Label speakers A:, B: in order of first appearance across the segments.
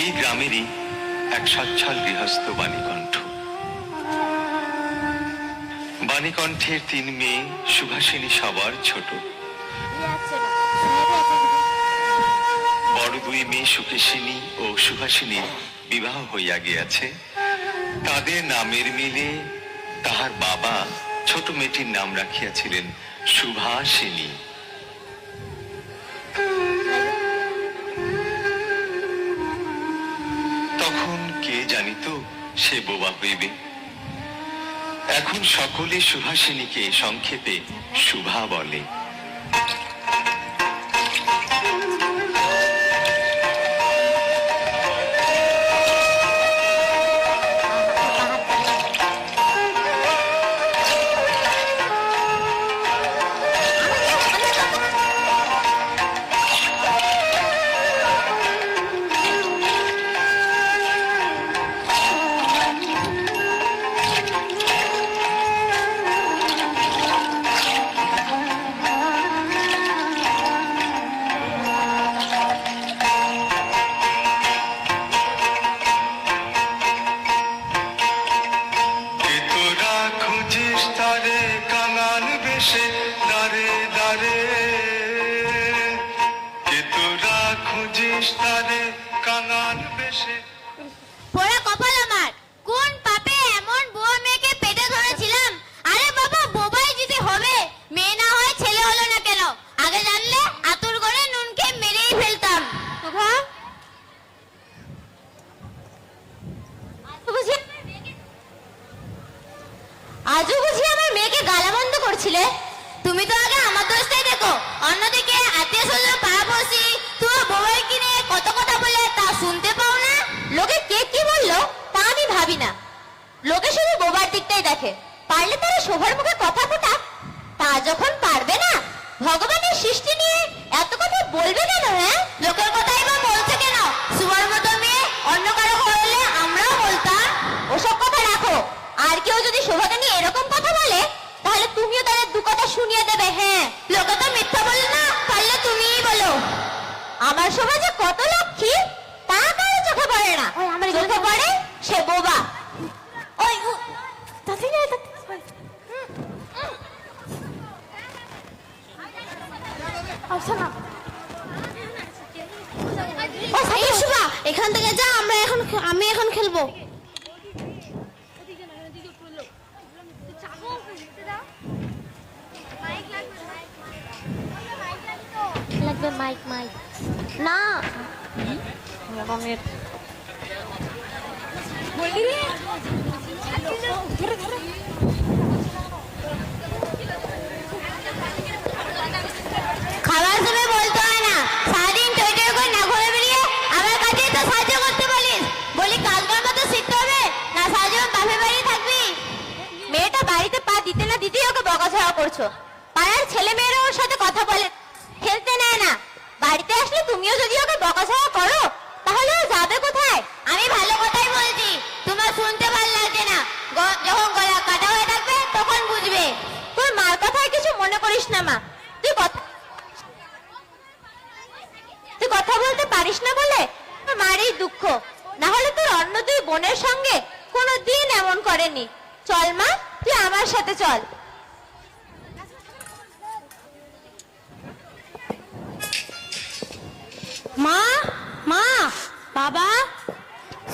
A: এই গ্রামেরই এক সচ্ছল গৃহস্থ বাণীকণ্ঠ। বাণীকণ্ঠের তিন মেয়ে সুভাষিনী সবার ছোট। বড় দুই মেয়ে সুকেশিনী ও সুভাষিনীর বিবাহ হইয়া গিয়াছে। তাদের নামের মিলে তাহার বাবা ছোট মেয়েটির নাম রাখিয়াছিলেন সুভাষিনী। সে বোবা হইবে এখন সকলে সুভাষিনীকে সংক্ষেপে শুভা বলে।
B: আজও বুঝি আমার মেয়েকে গালাবন্ধ করছিলে? তুমি তো আগে আমার দোষটাই দেখো। অন্যদিকে আত্মীয় স্বজন পাড়াপড়শি তোমার বউয়ের নিয়ে কত কথা বলে তা শুনতে পাও না? লোকে কে কি বলল তা আমি ভাবি না। লোকে শুধু বোবার দিকটাই দেখে। পারলে তারা শোভার মুখে কথা ফোটা তা যখন পারবে না, ভগবানের সৃষ্টি নিয়ে এত কথা বলবে কেন হ্যাঁ? লোকের কথাই বা বলছে কেন সুমার মতো মেয়ে অন্য কারও হলে আমরাও বলতাম ওসব কথা রাখো আর কেউ যদি শোভাকে নিয়ে এরকম কথা বলে তাহলে তুমিও তাদের দু কথা শুনিয়ে দেবে হ্যাঁ। লোকে তো মিথ্যা বলে না পারলে তুমিই বলো। আমার সমাজে কত লক্ষ্মী তা কারও চোখে পড়ে না। আমার চোখে পড়ে সে বোবা। ওই তাতে এখান থেকে যা আমরা এখন আমি এখন খেলব লাগবে মাইক মাইক না রঙের খাবার সময় বলতে হয় না সারাদিন টই টই করে না ঘুরে বেরিয়ে আমার কাছে তো সাহায্য করতে বলিস বলি কালকার মতো শিখতে হবে না সারাজীবন বাপের বাড়ি থাকবি মেয়েটা বাড়িতে পা দিতে না দিতেই ওকে বকাঝকা করছ পাড়ার ছেলে মেয়েরা ওর সাথে কথা বলে খেলতে নেয় না বাড়িতে আসলে তুমিও যদি ওকে বকাঝকা করো তাহলে ও যাবে কোথায় আমি ভালো কথাই বলছি তোমার শুনতে ভালো লাগছে না গ- যখন গলা কাটা হয়ে থাকবে তখন বুঝবে তোর মার কথায় কিছু মনে করিস না মা তুই কথা তুই কথা বলতে পারিস না বলে তোর মার এই দুঃখ না হলে তোর অন্য দুই বোনের সঙ্গে কোনো দিন এমন করেনি। চল মা তুই আমার সাথে চল। মা মা বাবা।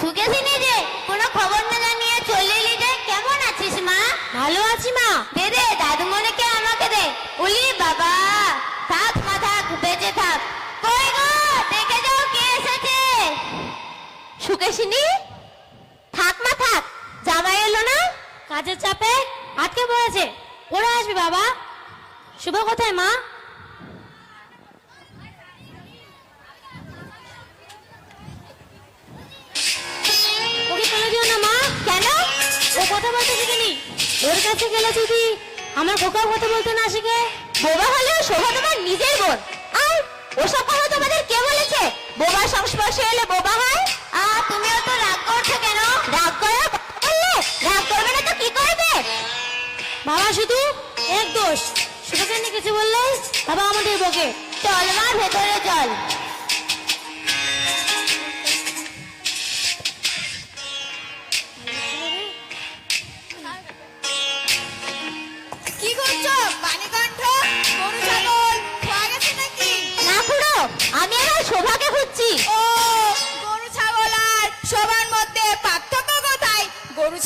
B: সুখেছিনি যে কোনো খবর না জানিয়ে চলে এলি যে কেমন আছিস মা? ভালো আছি মা। দে দে দাদু মনেকে আমাকে দে। উলি বাবা। থাক মা থাক বেঁচে থাক। কই গো দেখে যাও কে এসেছে। সুকেশিনী থাক মা থাক জামাই এলো না কাজের চাপে আটকে পড়েছে। ওরা আসবে বাবা। শুভ কোথায়, মা? ও কথা বলতে ওর কাছে গেলে আমার কথা বলতে না শিখে, বোবা হলেও শোভা তোমার নিজের ওসব কথা তোমাদের বোবার সংস্পর্শে এলে বোবা হয়? আর তুমিও তো রাগ বাবা শুধু এক দোষ। সুভাষিনী কিছু বললে বাবা আমাদের বকে। চল মা ভেতরে চল। আমি
C: শোভাকে খুঁজছি।
B: ও গরু ছাগল আর শোভার মধ্যে পার্থক্য
C: গরু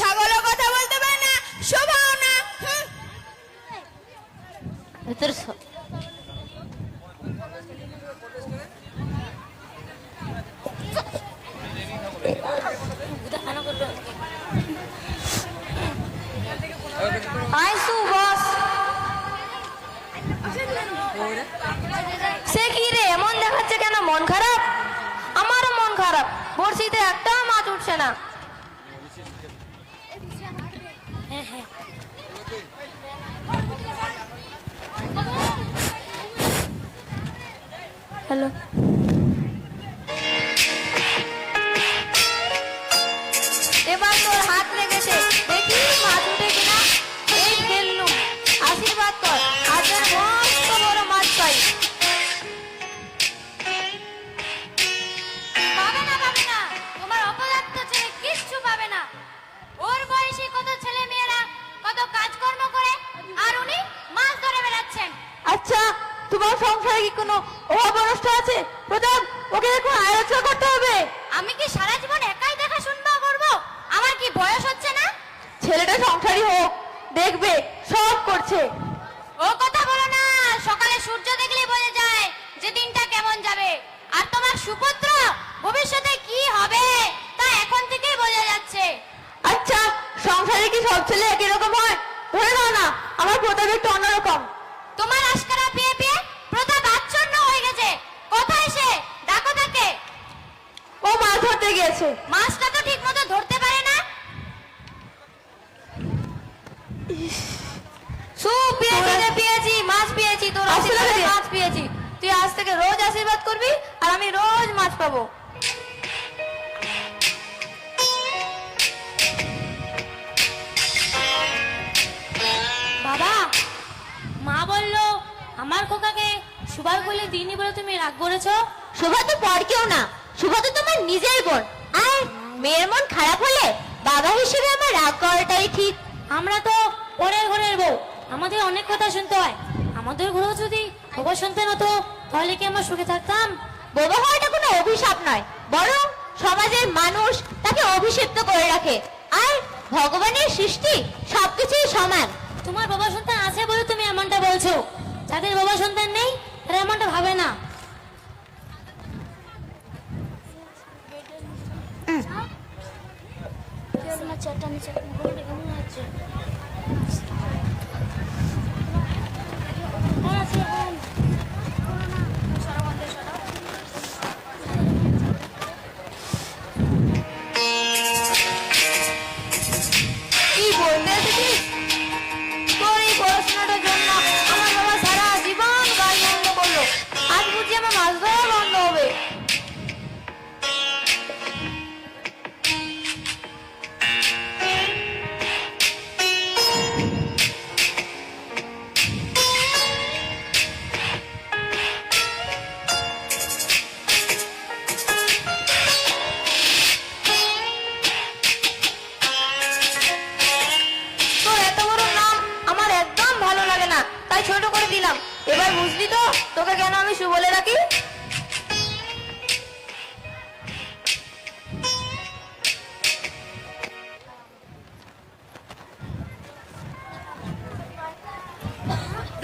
C: মাছ পেয়েছি। তুই আজ থেকে রোজ আশীর্বাদ করবি আর আমি রোজ মাছ পাবো।
D: বাবা মা বলল আমার খোকাকে সুবার বলে দিইনি বলে তুমি রাগ করেছ?
B: শোভা তো পর কেউ না। শোভা তো তোমার নিজের বোন। আর মেয়ের মন খারাপ হলে বাবা হিসেবে আমার রাগ করাটাই ঠিক।
D: আমরা তো পরের ঘরের বউ। আমাদের অনেক কথা শুনতে হয়। আমাদের গ্রহ যদি বাবা শুনতে হতো, তাহলে কি আমরা সুখে থাকতাম?
B: বোবা হওয়াটা কোনো অভিশাপ নয়, বরং সমাজের মানুষ তাকে অভিষিক্ত করে রাখে। আর ভগবানের সৃষ্টি সবকিছুই সমান।
D: তোমার বাবা সন্তান আছে বলে তুমি এমনটা বলছো। যাদের বাবা সন্তান নেই, তারা এমনটা ভাবে না।
C: এবার বুঝলি তো? তোকে কেন আমি শু বলে রাখি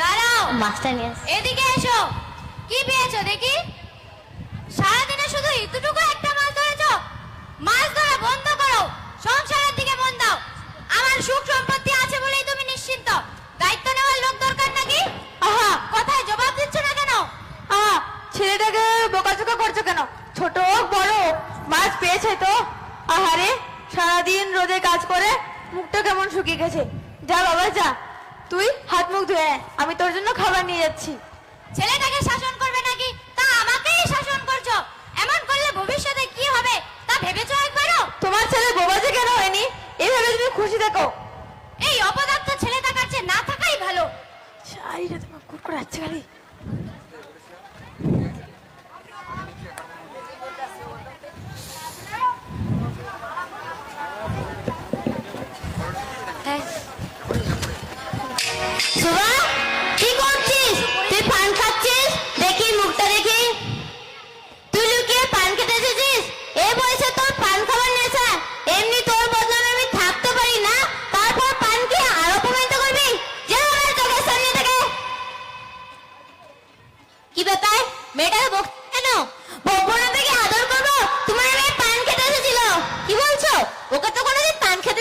B: দাঁড়াও।
C: মাছটা নিয়ে
B: এদিকে এসো। কি পেয়েছ দেখি? সারাদিনে শুধু একটা মাছ ধরেছো? মাছ ধরা বন্ধ করো। সংসারের দিকে মন দাও। আমার সুখ সম্পত্তি আছে বলেই তুমি নিশ্চিন্ত দায়িত্ব নেওয়ার লোক দরকার নাকি
C: আহা
B: কথায় জবাব দিচ্ছ না কেন
C: আহা ছেলেটাকে বোকাচোকা করছ কেন? ছোট হোক বড়, মাছ পেয়েছে তো? আহারে, সারাদিন রোদে কাজ করে মুখটা কেমন শুকিয়ে গেছে। যা বাবা, যা। তুই হাত মুখ ধুয়ে আমি তোর জন্য খাবার নিয়ে যাচ্ছি।
B: ছেলেটাকে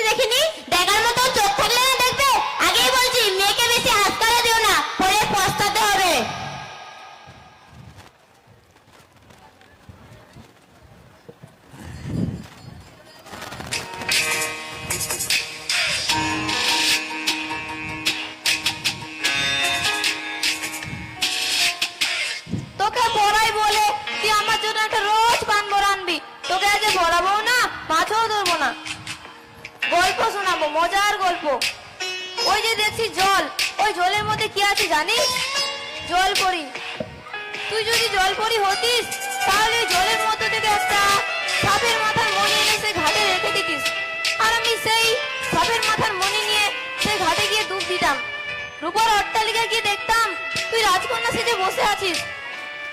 B: দেখেনি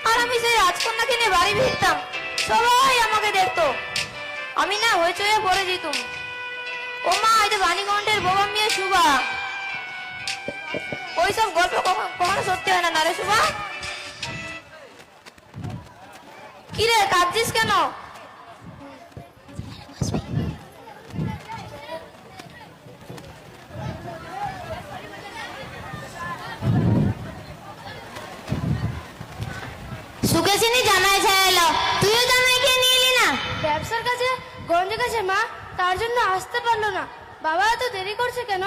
B: আর
C: আমি সেই রাজকন্যাকে নিয়ে বাড়ি ফিরতাম। সবাই আমাকে দেখতো। আমি না হইচয়ে পড়ে যেতুম। ও মা এটা বাণীকণ্ঠের বোমা মেয়ে শুভা ওইসব গল্প কখনো কখনো সত্যি হয় না না রে শুভা কিরে, কাঁদছিস কেন?
B: সুকেশিনী জামাই এলো। তুইও জামাইকে নিয়ে এলি না?
E: ব্যবসার কাছে গঞ্জ গেছে মা তার জন্য আসতে পারল না। বাবা এত দেরি করছে কেন?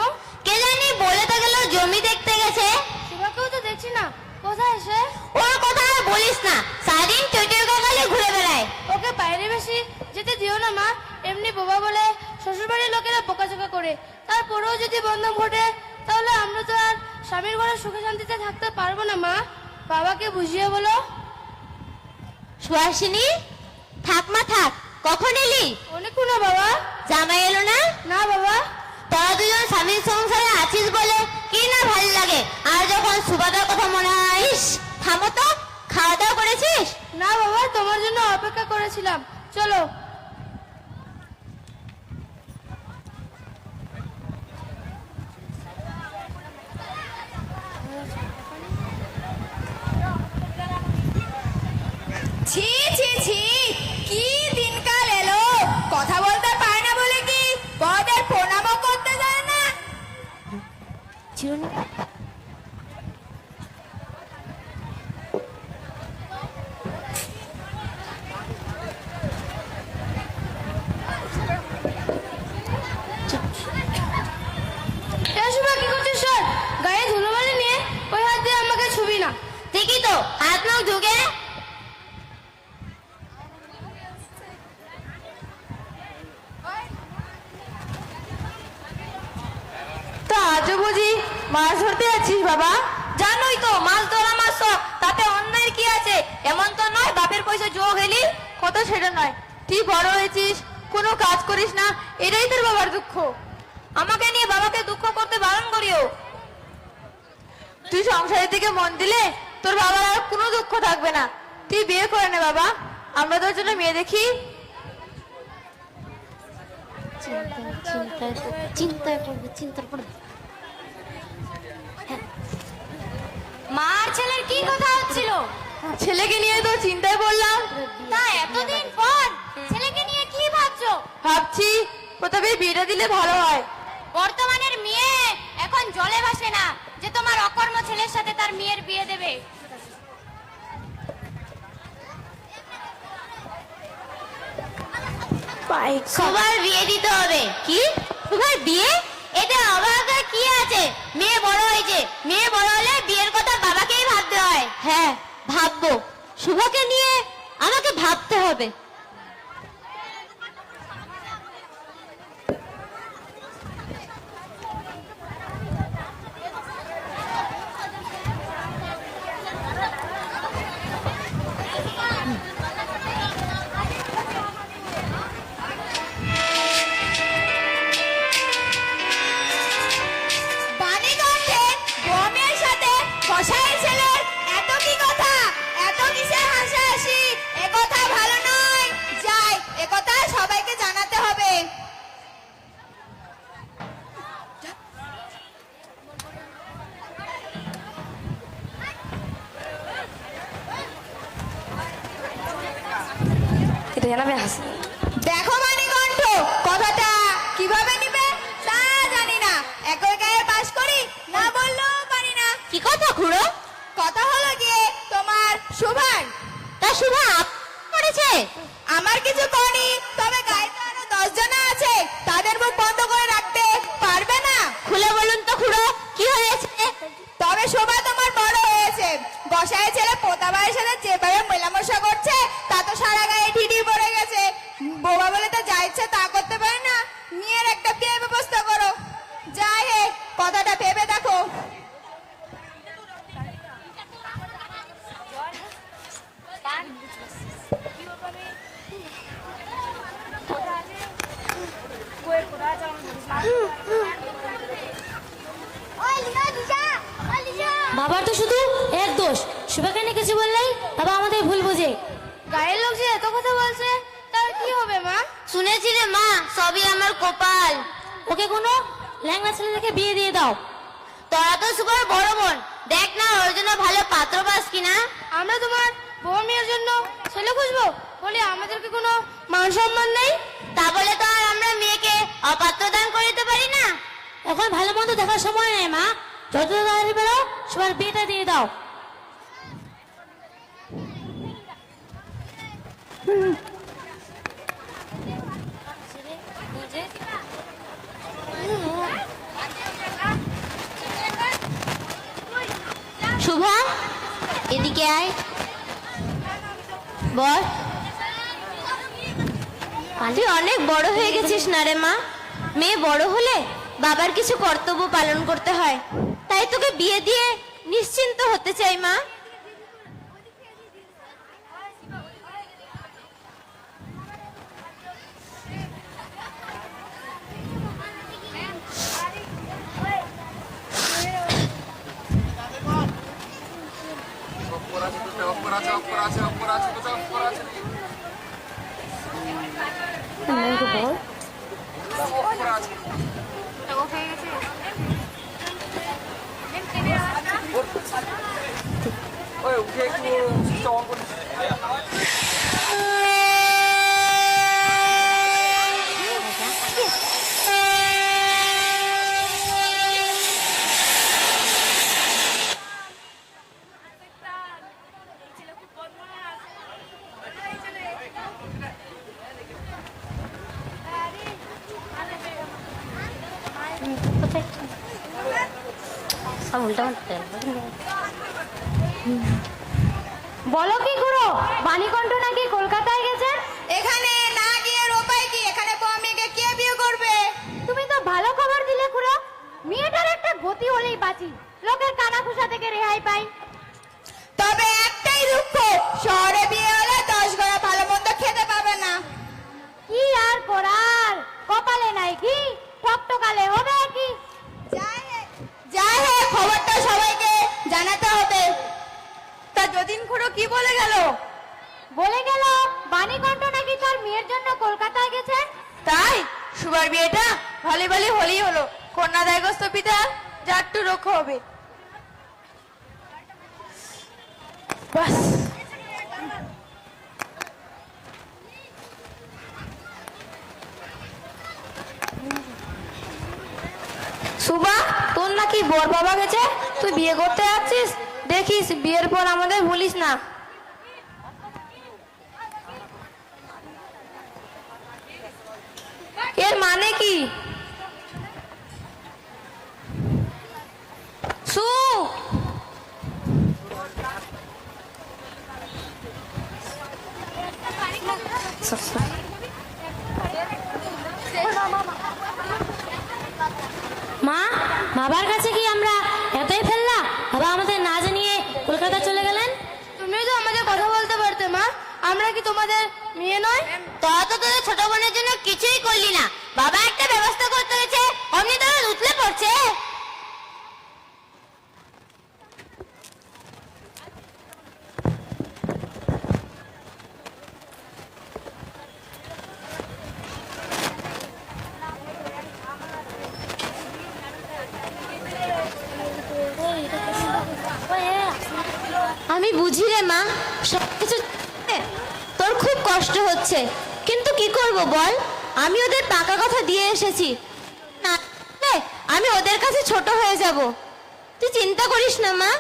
B: কে জানি বলে তো গেল জমি দেখতে গেছে।
E: শিবাকেও তো দেখছি না। কোথায় এসে
B: ওর কথা বলিস না। সারাদিন চৈটের কাকালে ঘুরে বেড়ায়।
E: ওকে বাইরে বেশি যেতে দিও না মা। এমনি বাবা বলে শ্বশুরবাড়ির লোকেরা বোকাচোকা করে। তারপরেও যদি বন্ধন ঘটে তাহলে আমরা তো আর স্বামীর ঘরে সুখে শান্তিতে থাকতে পারব না মা। বাবাকে বুঝিয়ে বলো।
B: সুহাসিনী থাক মা থাক। কখন এলি?
E: অনেকক্ষণ না বাবা।
B: জামাই এলো না?
E: না বাবা।
B: তোরা দুজন স্বামীর সংসারে আছিস বলে কি না ভালো লাগে? আর যখন সুবাদার কথা মনে হয় থামো তো খাওয়া দাওয়া করেছিস?
E: না বাবা তোমার জন্য অপেক্ষা করেছিলাম। চলো।
C: ছি ছি ছি কি দিনকাল এলো? কথা বলতে পারে না বলে কি? বড়দের প্রণামও করতে যায় না?
E: এ শুভা কি করছিস স্যার গায়ে ধুলোবালি নিয়ে ওই হাত দিয়ে আমাকে ছুবি না।
B: ঠিকই তো হাত মুখ ঢুকে
C: তো আজও বুঝি মাছ ধরতে আছিস বাবা জানোই তো মাছ ধরা মাছ শখ তাতে অন্যায়ের কি আছে এমন তো নয় বাপের পয়সা যোগ এলি কত সেটা নয়। তুই বড় হয়েছিস? কোনো কাজ করিস না। এটাই তোর বাবার দুঃখ। আমাকে নিয়ে বাবাকে দুঃখ করতে বারণ করিও। তুই সংসারের দিকে মন দিলে তোর বাবার আর কোনো দুঃখ থাকবে না। তুই বিয়ে করে নে বাবা। আমরা তোর জন্য মেয়ে দেখি।
B: মার ছেলের কি কথা হচ্ছিল?
C: ছেলেকে নিয়ে তো চিন্তায় পড়লাম।
B: তা এতদিন পর ছেলেকে নিয়ে কি ভাবছ?
C: ভাবছি প্রথমে বিয়েটা দিলে ভালো হয়।
B: বর্তমানের মেয়ে এখন জলে ভাসে না যে তোমার অকর্ম ছেলের সাথে তার মেয়ের বিয়ে দেবে। সবার বিয়ে দিতে হবে। কি? সবার বিয়ে? এতে অবাক কি আছে? মেয়ে বড় হয়েছে। মেয়ে বড় হলে বিয়ের কথা বাবাকেই ভাবতে হয়। হ্যাঁ। ভাববো। শুভকে নিয়ে আমাকে ভাবতে হবে।
C: তবে সময় তোমার বড় হয়েছে। বসায় ছেলে পোতা ভাইয়ের সাথে যেভাবে মেলামশা করছে তা তো সারা গায়ে ঠিঠি পড়ে গেছে বোবা বলে তো যা ইচ্ছে তা করতে পারে না মেয়ের একটা বিয়ে ব্যবস্থা
F: বাবার তো শুধু এক দোষ শুভাকে নিয়ে কিছু বললেই বাবা আমাদের ভুল বুঝে
E: গায়ের লোক যে এত কথা বলছে তার কি হবে মা
B: শুনেছি রে মা সবই আমার কপাল
F: ওকে কোনো ল্যাংড়া ছেলে দেখে বিয়ে দিয়ে দাও
B: তোরা তো সুপার বড় বোন দেখ না ওর জন্য ভালো পাত্র পাস কিনা
E: আমরা তোমার বউ মেয়ের জন্য ছেলে খুঁজবো বলে আমাদের কি কোনো মান সম্মান নেই?
B: তা বলে তো আর আমরা মেয়েকে অপাত্র দান করিতে পারি না।
F: এখন ভালো মন্দ দেখার সময় নেই মা। যত তাড়াতাড়ি বেরো সবার বিয়েটা দিয়ে দাও।
B: শুভা এদিকে আয়। বল। তুই অনেক বড় হয়ে গেছিস না রে মা মেয়ে বড় হলে বাবার কিছু কর্তব্য পালন করতে হয় তাই তোকে বিয়ে দিয়ে নিশ্চিন্ত হতে চাই মা
G: ওই উঠে একটু সুইচটা অন করে
C: বলো কি করো বাণীকণ্ঠ নাকি কলকাতায় গেছে
B: এখানে না গিয়ে রোপাই কি এখানে বউ মেয়েকে কে বিয়ে করবে
C: তুমি তো ভালো খবর দিলে খুড়ো মেয়েটার একটা গতি হলেই বাঁচি লোকের কানাঘুষা থেকে রেহাই পাই
B: তবে একটাই দুঃখ শহরে বিয়ে হলে দশ গড়া ভালো মন্দ খেতে পাবে না
C: কি আর করার কপালে নাই কি টকটকালে হবে কি
B: যাই হোক খবরটা সবাইকে জানাতে হবে
C: তা যদিন খুড়ো কি বলে গেল বলে গেল বাণীকণ্ঠ নাকি তার মেয়ের জন্য কলকাতায় গেছে তাই সুবার বিয়েটা ভালো ভালো হলেই হলো কন্যা দায়গ্রস্ত পিতা যারটু রক্ষা হবে বাস সুবা তোর বাবা গেছে, তুই বিয়ে করতে যাচ্ছিস? দেখিস, বিয়ের পর আমাদের ভুলিস না। এর মানে কি?
F: মা? বাবার কাছে কি আমরা এতই ফেললা বাবা আমাদের না জানিয়ে কলকাতা চলে গেলেন?
E: তুমিও তো আমাদের কথা বলতে পারতে মা। আমরা কি তোমাদের মেয়ে নয়?
B: তোরা তো তোদের ছোট বোনের জন্য কিছুই করলি না। বাবা একটা ব্যবস্থা করতে গেছে অমনি তোরা উতলে পড়ছে আমি বুঝি রে মা সবকিছু তোর খুব কষ্ট হচ্ছে। কিন্তু কি করব বল? আমি ওদের পাকা কথা দিয়ে এসেছি। না আমি ওদের কাছে ছোট হয়ে যাব। তুই চিন্তা করিস না, মা।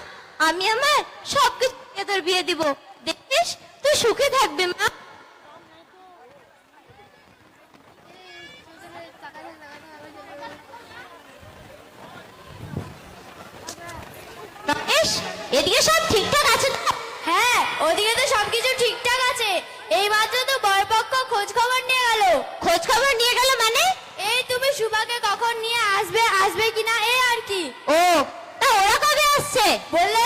B: আমি আমার সব কিছু তোর বিয়ে দিব। দেখিস, তুই সুখে থাকবি, মা। বললে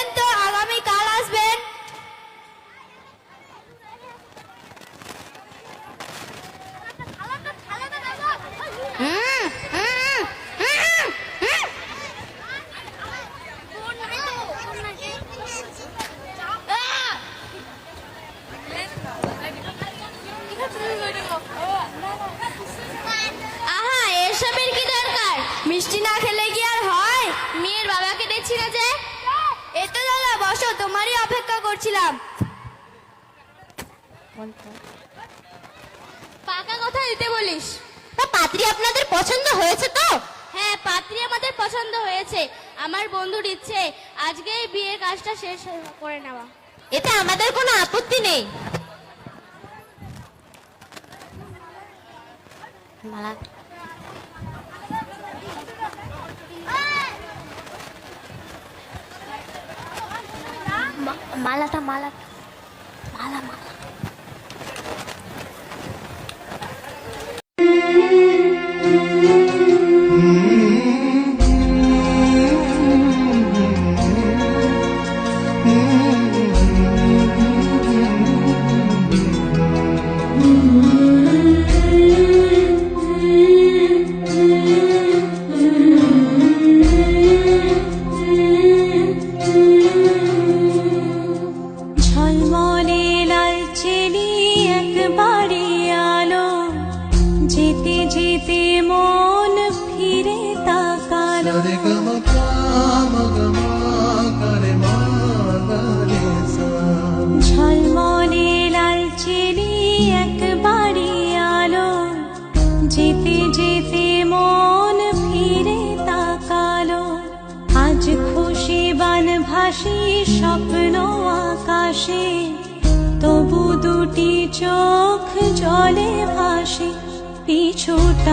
B: মালা মা- মালাটা মালা মালা
H: ले भाषि पि छोट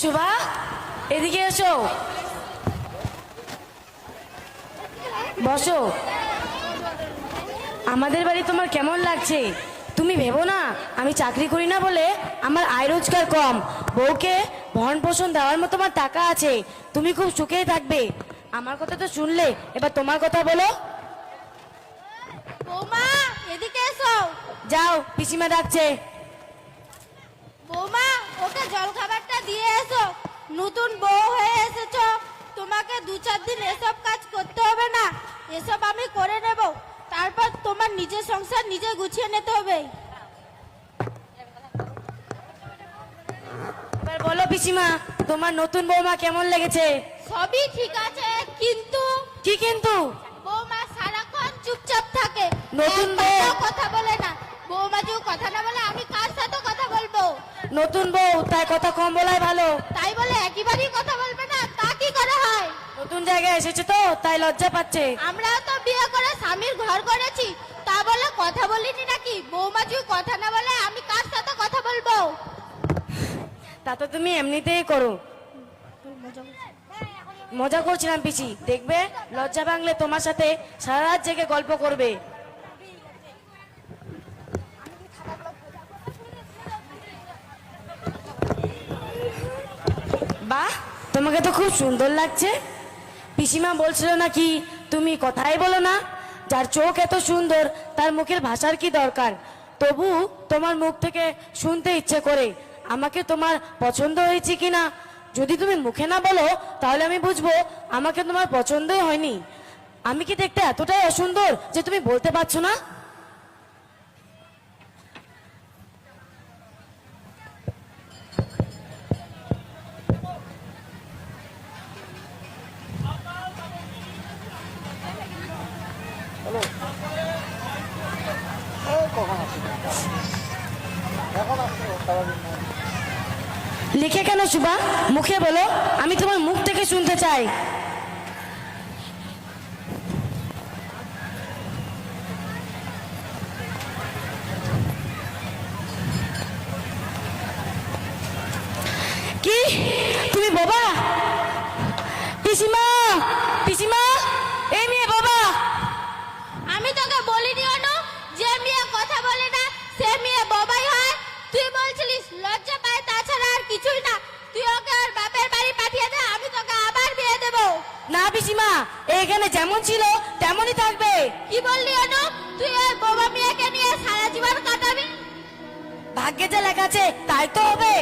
D: শুভা এদিকে এসো। বসো। আমাদের বাড়ি তোমার কেমন লাগছে? তুমি ভেবো না আমি চাকরি করি না বলে আমার আয় রোজগার কম। বউকে ভরণ পোষণ দেওয়ার মতো আমার টাকা আছে তুমি খুব সুখেই থাকবে। আমার কথা তো শুনলে এবার তোমার কথা বলো।
E: বৌমা এদিকে এসো।
D: যাও পিসিমা ডাকছে।
E: বৌমা ওকে জল খাবারটা দিয়ে এসো। নতুন বউ হয়ে এসেছ। তোমাকে দু চার দিন এসব কাজ করতে হবে না। এসব আমি করে নেব। তারপর তোমার নিজের সংসার নিজে গুছিয়ে নিতে হবে।
D: এবার বলো পিসিমা তোমার নতুন বৌমা কেমন লেগেছে?
E: সবই ঠিক আছে কিন্তু
D: কি কিন্তু?
E: বৌমা সারাক্ষণ চুপচাপ থাকে।
D: নতুন
E: একবারও
D: বউ।
E: কথা বলে না বৌমা যদি কথা না বলে আমি কার সাথে কথা বলব
D: নতুন বউ তাই কথা কম বলাই ভালো।
E: তাই বলে একইবারই কথা বলবে না তা কি করে হয়?
D: নতুন জায়গায় এসেছে তো তাই লজ্জা পাচ্ছে।
E: আমরাও তো বিয়ে করে স্বামীর ঘর করেছি তা বলে কথা বলিনি নাকি? বৌমা যদি কথা না বলে আমি কার সাথে কথা বলব?
D: তা তো তুমি এমনিতেই করো। মজা করছিলাম পিসি। দেখবে লজ্জা ভাঙলে তোমার সাথে সারা রাত জেগে গল্প করবে। তোমাকে তো খুব সুন্দর লাগছে। পিসিমা বলছিল নাকি, তুমি কথাই বলো না, যার চোখ এত সুন্দর, তার মুখের ভাষার কি দরকার? তবু তোমার মুখ থেকে শুনতে ইচ্ছে করে। আমাকে তোমার পছন্দ হয়েছে কিনা যদি তুমি মুখে না বলো, তাহলে আমি বুঝব আমাকে তোমার পছন্দই হয়নি। আমি কি দেখতে এতটাই অসুন্দর যে তুমি বলতে পারছ না? মুখে বলো, আমি তোমার মুখ থেকে শুনতে চাই। কি? তুমি বাবা? পিসিমা? পিসিমা?
E: আমি তোকে যে মেয়ে কথা না, সে মেয়ে হয়। তুই বলছিলিস, লজ্জা তাছাড়া আর কিছুই না। তুই ওকে ওর বাপের বাড়ি পাঠিয়ে দে আমি তোকে আবার বিয়ে দেবো।
D: না পিসিমা এখানে যেমন ছিল তেমনই থাকবে।
E: কি বললি অনু তুই ওই বোবা মেয়েকে নিয়ে সারা জীবন কাটাবি?
D: ভাগ্যে যা লেখা আছে তাই তো হবে।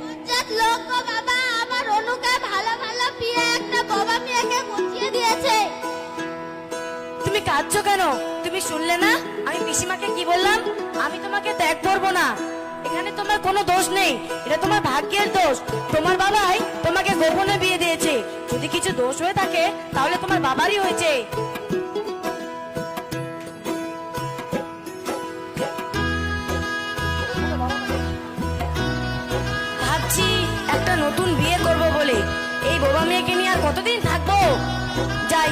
E: বজ্জাত লোক গো বাবা আমার অনুকে ভালো ভালো বিয়ে একটা বোবা মেয়েকে বুঝিয়ে দিয়েছে।
D: তুমি কাঁদছো কেন? তুমি শুনলে না? আমি পিসিমাকে কি বললাম? আমি তোমাকে ত্যাগ করব না। এখানে তোমার কোনো দোষ নেই। এটা তোমার ভাগ্যের দোষ। তোমার বাবাই তোমাকে গোপনে বিয়ে দিয়েছে। যদি কিছু দোষ হয়ে থাকে, তাহলে তোমার বাবারই হয়েছে। ভাবছি একটা নতুন বিয়ে করব বলে। এই বোবা মেয়েকে নিয়ে আর কতদিন থাকব? যাই।